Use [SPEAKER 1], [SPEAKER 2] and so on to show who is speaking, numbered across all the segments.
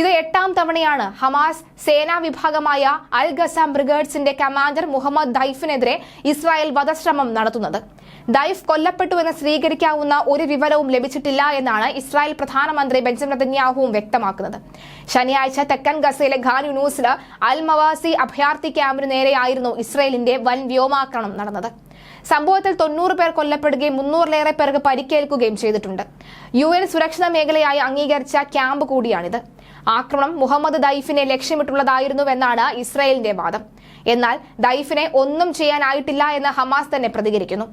[SPEAKER 1] ഇത് എട്ടാം തവണയാണ് ഹമാസ് സേനാ വിഭാഗമായ അൽ ഗസാം ബ്രിഗേഡ്സിന്റെ കമാൻഡർ മുഹമ്മദ് ദൈഫിനെതിരെ ഇസ്രായേൽ വധശ്രമം നടത്തുന്നത്. ദൈഫ് കൊല്ലപ്പെട്ടുവെന്ന് സ്ഥിരീകരിക്കാവുന്ന ഒരു വിവരവും ലഭിച്ചിട്ടില്ല എന്നാണ് ഇസ്രായേൽ പ്രധാനമന്ത്രി ബെഞ്ചമിൻ നെതന്യാഹുവും വ്യക്തമാക്കുന്നത്. ശനിയാഴ്ച തെക്കൻ ഗസയിലെ ഖാൻ യൂണൂസിൽ അൽ മവാസി അഭയാർത്ഥി ക്യാമ്പിന് നേരെയായിരുന്നു ഇസ്രായേലിന്റെ വൻ വ്യോമാക്രമണം നടന്നത്. സംഭവത്തിൽ തൊണ്ണൂറ് പേർ കൊല്ലപ്പെടുകയും മുന്നൂറിലേറെ പേർക്ക് പരിക്കേൽക്കുകയും ചെയ്തിട്ടുണ്ട്. യു എൻ സുരക്ഷിത മേഖലയായി അംഗീകരിച്ച ക്യാമ്പ് കൂടിയാണിത്. ആക്രമണം മുഹമ്മദ് ദൈഫിനെ ലക്ഷ്യമിട്ടുള്ളതായിരുന്നുവെന്നാണ് ഇസ്രായേലിന്റെ വാദം. എന്നാൽ ദൈഫിനെ ഒന്നും ചെയ്യാനായിട്ടില്ല എന്ന് ഹമാസ് തന്നെ പ്രതികരിക്കുന്നു.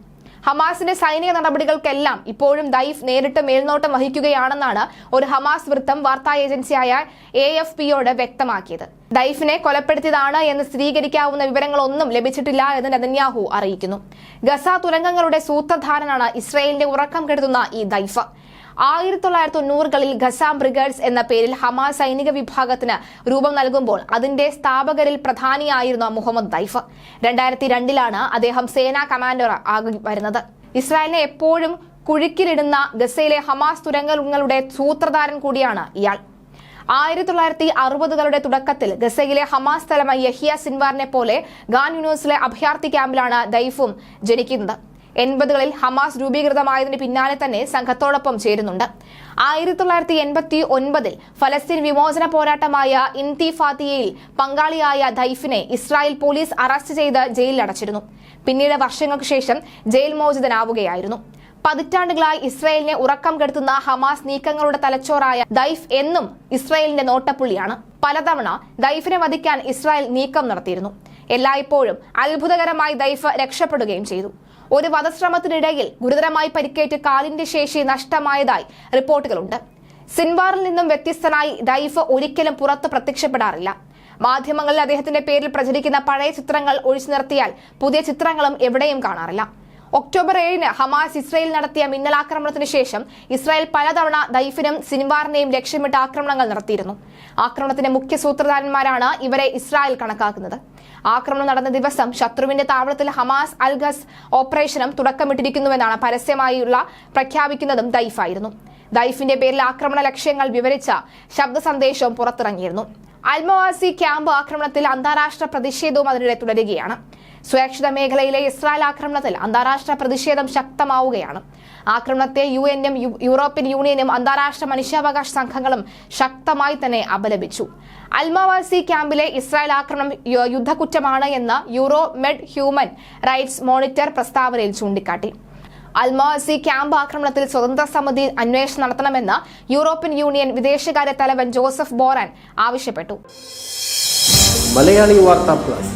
[SPEAKER 1] ഹമാസിന്റെ സൈനിക നടപടികൾക്കെല്ലാം ഇപ്പോഴും ദൈഫ് നേരിട്ട് മേൽനോട്ടം വഹിക്കുകയാണെന്നാണ് ഒരു ഹമാസ് വൃത്തം വാർത്താ ഏജൻസിയായ എ എഫ് പിയോട് വ്യക്തമാക്കിയത്. ദൈഫിനെ കൊലപ്പെടുത്തിയതാണ് എന്ന് സ്ഥിരീകരിക്കാവുന്ന വിവരങ്ങളൊന്നും ലഭിച്ചിട്ടില്ല എന്ന് നെതന്യാഹു അറിയിക്കുന്നു. ഗസ തുരങ്കങ്ങളുടെ സൂത്രധാരനാണ് ഇസ്രയേലിന്റെ ഉറക്കം കെടുത്തുന്ന ഈ ദൈഫ്. ആയിരത്തി തൊള്ളായിരത്തി തൊണ്ണൂറുകളിൽ ഖസാം ബ്രിഗേഡ്സ് എന്ന പേരിൽ ഹമാസ് സൈനിക വിഭാഗത്തിന് രൂപം നൽകുമ്പോൾ അതിന്റെ സ്ഥാപകരിൽ പ്രധാനിയായിരുന്നു മുഹമ്മദ് ദൈഫ്. രണ്ടായിരത്തി രണ്ടിലാണ് അദ്ദേഹം സേനാ കമാൻഡർ ആകി വരുന്നത്. ഇസ്രായേലിനെ എപ്പോഴും കുഴുക്കിലിടുന്ന ഗസയിലെ ഹമാസ് തുരങ്കങ്ങളുടെ സൂത്രധാരൻ കൂടിയാണ് ഇയാൾ. ആയിരത്തി തൊള്ളായിരത്തി അറുപതുകളുടെ തുടക്കത്തിൽ ഗസയിലെ ഹമാസ് തലമ യഹിയ സിൻവാറിനെ പോലെ ഗാൻ യൂണിവേഴ്സിലെ അഭയാർത്ഥി ക്യാമ്പിലാണ് ദൈഫും ജനിക്കുന്നത്. എൺപതുകളിൽ ഹമാസ് രൂപീകൃതമായതിന് പിന്നാലെ തന്നെ സംഘത്തോടൊപ്പം ചേരുന്നുണ്ട്. ആയിരത്തി തൊള്ളായിരത്തി എൺപത്തി ഒൻപതിൽ ഫലസ്തീൻ വിമോചന പോരാട്ടമായ ഇൻതിഫാത്തിയയിൽ പങ്കാളിയായ ദൈഫിനെ ഇസ്രായേൽ പോലീസ് അറസ്റ്റ് ചെയ്ത് ജയിലിലടച്ചിരുന്നു. പിന്നീട് വർഷങ്ങൾക്ക് ശേഷം ജയിൽ മോചിതനാവുകയായിരുന്നു. പതിറ്റാണ്ടുകളായി ഇസ്രായേലിനെ ഉറക്കം കെടുത്തുന്ന ഹമാസ് നീക്കങ്ങളുടെ തലച്ചോറായ ദൈഫ് എന്നും ഇസ്രായേലിന്റെ നോട്ടപ്പുള്ളിയാണ്. പലതവണ ദൈഫിനെ വധിക്കാൻ ഇസ്രായേൽ നീക്കം നടത്തിയിരുന്നു. എല്ലായ്പ്പോഴും അത്ഭുതകരമായി ദൈഫ് രക്ഷപ്പെടുകയും ചെയ്തു. ഒരു വധശ്രമത്തിനിടയിൽ ഗുരുതരമായി പരിക്കേറ്റ് കാലിന്റെ ശേഷി നഷ്ടമായതായി റിപ്പോർട്ടുകളുണ്ട്. സിൻവാറിൽ നിന്നും വ്യത്യസ്തനായി ദൈഫ് ഒരിക്കലും പുറത്ത് പ്രത്യക്ഷപ്പെടാറില്ല. മാധ്യമങ്ങളിൽ അദ്ദേഹത്തിന്റെ പേരിൽ പ്രചരിക്കുന്ന പഴയ ചിത്രങ്ങൾ ഒഴിച്ചു നിർത്തിയാൽ പുതിയ ചിത്രങ്ങളും എവിടെയും കാണാറില്ല. ഒക്ടോബർ ഏഴിന് ഹമാസ് ഇസ്രയേൽ നടത്തിയ മിന്നലാക്രമണത്തിന് ശേഷം ഇസ്രായേൽ പലതവണ ദൈഫിനും സിൻവാറിനെയും ലക്ഷ്യമിട്ട് ആക്രമണങ്ങൾ നടത്തിയിരുന്നു. ആക്രമണത്തിന്റെ മുഖ്യ സൂത്രധാരന്മാരാണ് ഇവരെ ഇസ്രായേൽ കണക്കാക്കുന്നത്. ആക്രമണം നടന്ന ദിവസം ശത്രുവിന്റെ താവളത്തിൽ ഹമാസ് അൽഗസ് ഓപ്പറേഷനും തുടക്കമിട്ടിരിക്കുന്നുവെന്നാണ് പരസ്യമായുള്ള പ്രഖ്യാപിക്കുന്നതും ദൈഫായിരുന്നു. ദൈഫിന്റെ പേരിൽ ആക്രമണ ലക്ഷ്യങ്ങൾ വിവരിച്ച ശബ്ദ സന്ദേശവും പുറത്തിറങ്ങിയിരുന്നു. അൽമവാസി ക്യാമ്പ് ആക്രമണത്തിൽ അന്താരാഷ്ട്ര പ്രതിഷേധവും അതിനിടെ തുടരുകയാണ്. സുരക്ഷിത മേഖലയിലെ ഇസ്രായേൽ ആക്രമണത്തിൽ അന്താരാഷ്ട്ര പ്രതിഷേധം ശക്തമാവുകയാണ്. ആക്രമണത്തെ യു എനും യൂറോപ്യൻ യൂണിയനും അന്താരാഷ്ട്ര മനുഷ്യാവകാശ സംഘങ്ങളും ശക്തമായി തന്നെ അപലപിച്ചു. അൽമാവാസി ക്യാമ്പിലെ ഇസ്രായേൽ ആക്രമണം യുദ്ധകുറ്റമാണ് എന്ന് Euro Med Human Rights Monitor പ്രസ്താവനയിൽ ചൂണ്ടിക്കാട്ടി. അൽമാസി ക്യാമ്പ് ആക്രമണത്തിൽ സ്വതന്ത്ര സമിതി അന്വേഷണം നടത്തണമെന്ന് യൂറോപ്യൻ യൂണിയൻ വിദേശകാര്യ തലവൻ ജോസഫ് ബോറൻ ആവശ്യപ്പെട്ടു.
[SPEAKER 2] മലയാളി വാർത്താ plus.